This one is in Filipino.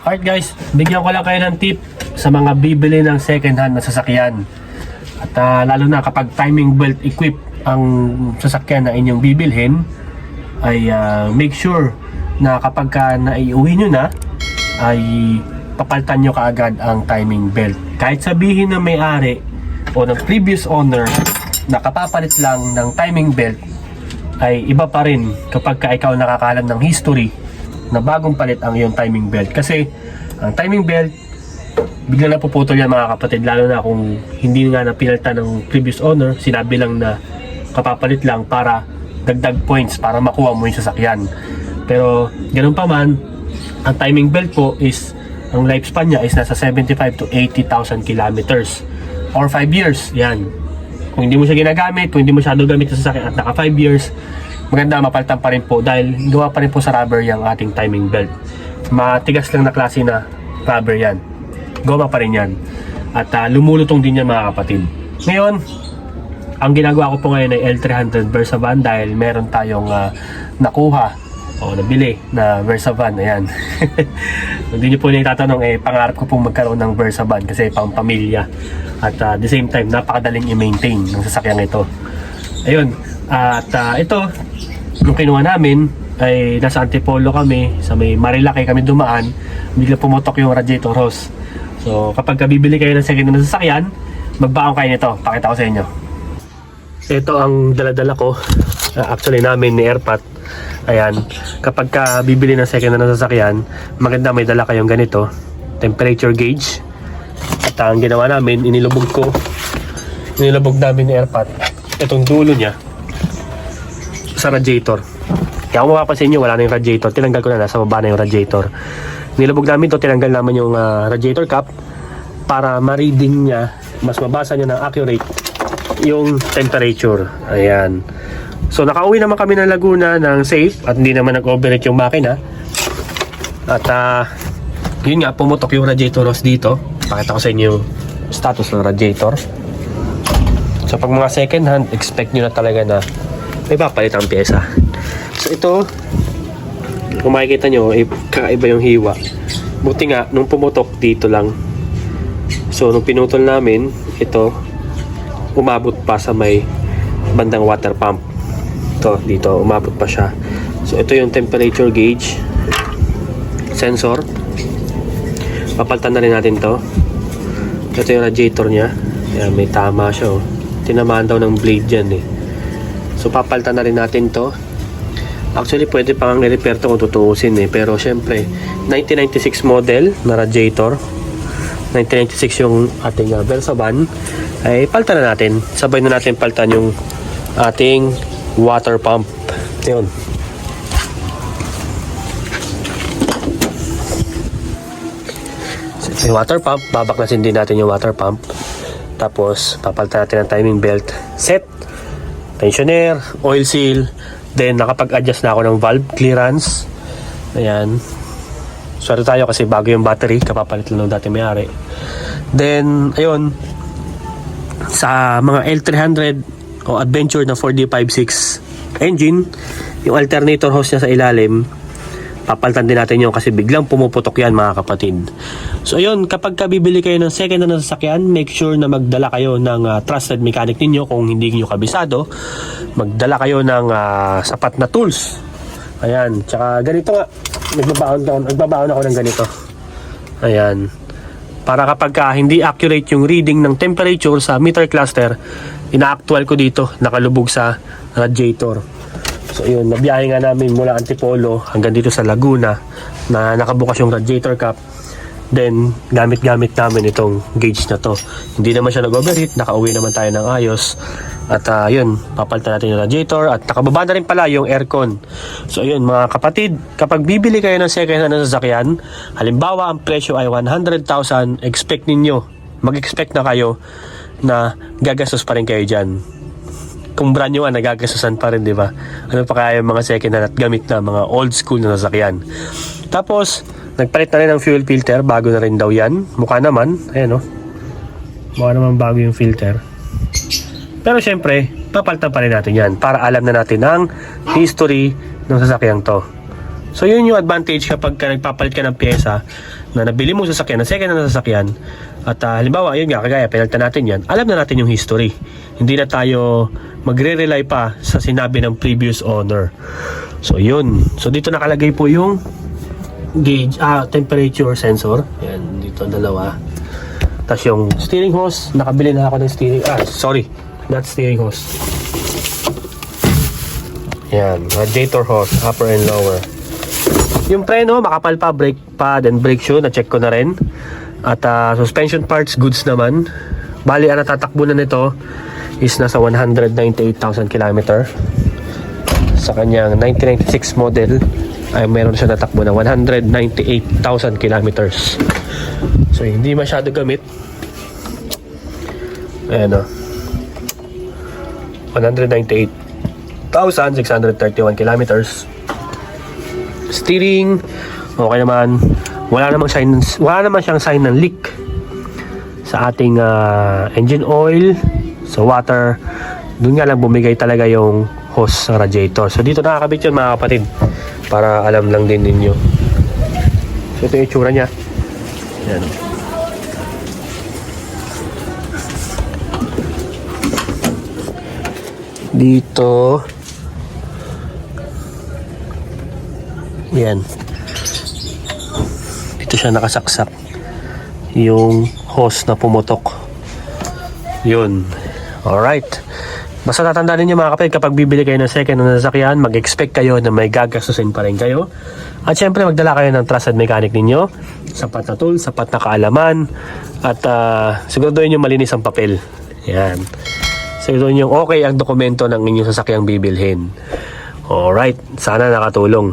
Alright guys, bigyan ko lang kayo ng tip sa mga bibili ng second hand na sasakyan. At ah, lalo na kapag timing belt equip ang sasakyan na inyong bibilhin, ay ah, make sure na kapag ka naiuwi nyo na, ay papalitan nyo kaagad ang timing belt. Kahit sabihin ng may-ari o ng previous owner na kapapalit lang ng timing belt, ay iba pa rin kapag ka ikaw nakakalam ng history na bagong palit ang iyong timing belt. Kasi ang timing belt, biglang napuputol yan mga kapatid. Lalo na kung hindi nga napinalitan ng previous owner, sinabi lang na kapapalit lang para dagdag points para makuha mo yung sasakyan. Pero ganun pa man, ang timing belt po is ang lifespan niya is nasa 75 to 80,000 kilometers or 5 years. Yan. Kung hindi mo siya ginagamit, kung hindi mo masyado gamit sa sasakyan at naka 5 years, maganda mapalitan pa rin po dahil gawa pa rin po sa rubber yung ating timing belt. Matigas lang na klase na rubber yan. Goma pa rin yan. At ah, lumulutong din yan mga kapatid. Ngayon, ang ginagawa ko po ngayon ay L300 Versa Van dahil meron tayong ah, nakuha o nabili na Versa Van. Ayan. Hindi niyo po na itatanong, eh, pangarap ko pong magkaroon ng Versa Van kasi pang pamilya. At ah, the same time, napakadaling i-maintain ng sasakyan ito. Ayun. At ah, ito, nung kinuha namin, ay nasa Antipolo kami, sa may Marilaki kami dumaan, bigla pumutok yung radiator hose. So, kapag ka bibili kayo ng second na sasakyan, magbaon kayo nito. Pakita ko sa inyo. Ito ang daladala ko. Uh, actually namin ni Airpat. Ayan. Kapag ka bibili ng second na sasakyan, maganda may dala kayong ganito. Temperature gauge. At ang ginawa namin, inilubog ko. Inilubog namin ni Airpat. Itong dulo niya sa radiator. Kaya kung mapapansin nyo, wala na yung radiator. Tinanggal ko na, nasa baba na yung radiator. Nilubog namin to, tinanggal naman yung ah, radiator cap para ma-reading niya, mas mabasa niya ng accurate yung temperature. Ayan. So nakauwi naman kami ng Laguna ng safe at hindi naman nag-overheat yung makina. At ah, yun nga, pumutok yung radiator hose dito. Pakita ko sa inyo yung status ng radiator. So pag mga second hand, expect nyo na talaga na may papalit ang pyesa. So ito, kung makikita nyo, eh, kakaiba yung hiwa. Buti nga, nung pumutok dito lang. So nung pinutol namin, ito, umabot pa sa may bandang water pump. Ito, dito, umabot pa siya. So ito yung temperature gauge sensor. Papalitan na rin natin to. Ito yung radiator niya. Ayan, may tama siya oh. Tinamaan daw ng blade dyan eh. So papalitan na rin natin to. Actually pwede pang i-repair to kung tutuusin eh. Pero syempre 1996 model na radiator. 1996 yung ating uh, Versa van. Ay palitan na natin. Sabay na natin palitan yung ating water pump. Yun. Yung water pump. Babaklasin din natin yung water pump. Tapos papalitan natin ang timing belt set tensioner, oil seal, then nakapag-adjust na ako ng valve clearance. Ayan. Sorry tayo kasi bago yung battery, kapapalit lang ng dati may-ari. Then, ayun, sa mga L300 o Adventure na 4D56 engine, yung alternator hose niya sa ilalim, papalitan din natin yun kasi biglang pumuputok yan mga kapatid. So ayun, kapag ka bibili kayo ng second na sasakyan, make sure na magdala kayo ng ah, trusted mechanic ninyo kung hindi niyo kabisado. Magdala kayo ng ah, sapat na tools. Ayan, tsaka ganito nga. Nagbabaon, ako- nagbabaon ako ng ganito. Ayan. Para kapag ka hindi accurate yung reading ng temperature sa meter cluster, ina-actual ko dito, nakalubog sa radiator. So yun, nabiyahe nga namin mula Antipolo hanggang dito sa Laguna na nakabukas yung radiator cap. Then, gamit-gamit namin itong gauge na to. Hindi naman siya nag-overheat, nakauwi naman tayo ng ayos. At ah, yun, papalitan natin yung radiator at nakababa na rin pala yung aircon. So yun mga kapatid, kapag bibili kayo ng second hand na sasakyan, halimbawa ang presyo ay 100,000, expect ninyo, mag-expect na kayo na gagastos pa rin kayo dyan kung brand new nga, nagagastusan pa rin, di ba? Ano pa kaya yung mga second hand at gamit na mga old school na sasakyan. Tapos, nagpalit na rin ng fuel filter, bago na rin daw yan. Mukha naman, ayan o. Mukha naman bago yung filter. Pero syempre, papalitan pa rin natin yan para alam na natin ang history ng sasakyang to. So yun yung advantage kapag ka nagpapalit ka ng pyesa na nabili mo sa sasakyan, na second na sasakyan, at ah, halimbawa, yun nga, kagaya, pinalitan natin yan, alam na natin yung history. Hindi na tayo magre-rely pa sa sinabi ng previous owner. So yun. So dito nakalagay po yung gauge, ah, temperature sensor. Yan, dito dalawa. Tapos yung steering hose, nakabili na ako ng steering, ah, sorry, not steering hose. Yan, radiator hose, upper and lower. Yung preno, makapal pa, brake pad and brake shoe, na-check ko na rin. At ah, suspension parts, goods naman. Bali, ang natatakbo na nito is nasa 198,000 km. Sa kanyang 1996 model, ay meron siya natakbo na 198,000 kilometers. So, hindi masyado gamit. Ayan o. 198,631 kilometers. Steering, okay naman. Wala namang sign, wala naman siyang sign ng leak sa ating ah, engine oil, sa water. Doon nga lang bumigay talaga yung hose ng radiator. So dito nakakabit yun mga kapatid para alam lang din ninyo. So ito yung itsura niya. Yan. Dito. Yan. Dito siya nakasaksak. Yung hose na pumutok. Yun. Alright. Basta tatandaan ninyo mga kapatid, kapag bibili kayo ng second na sasakyan, mag-expect kayo na may gagastusin pa rin kayo. At syempre, magdala kayo ng trusted mechanic ninyo. Sapat na tool, sapat na kaalaman. At uh, siguraduhin nyo malinis ang papel. Yan. Siguraduhin nyo okay ang dokumento ng inyong sasakyang bibilhin. Alright. Sana nakatulong.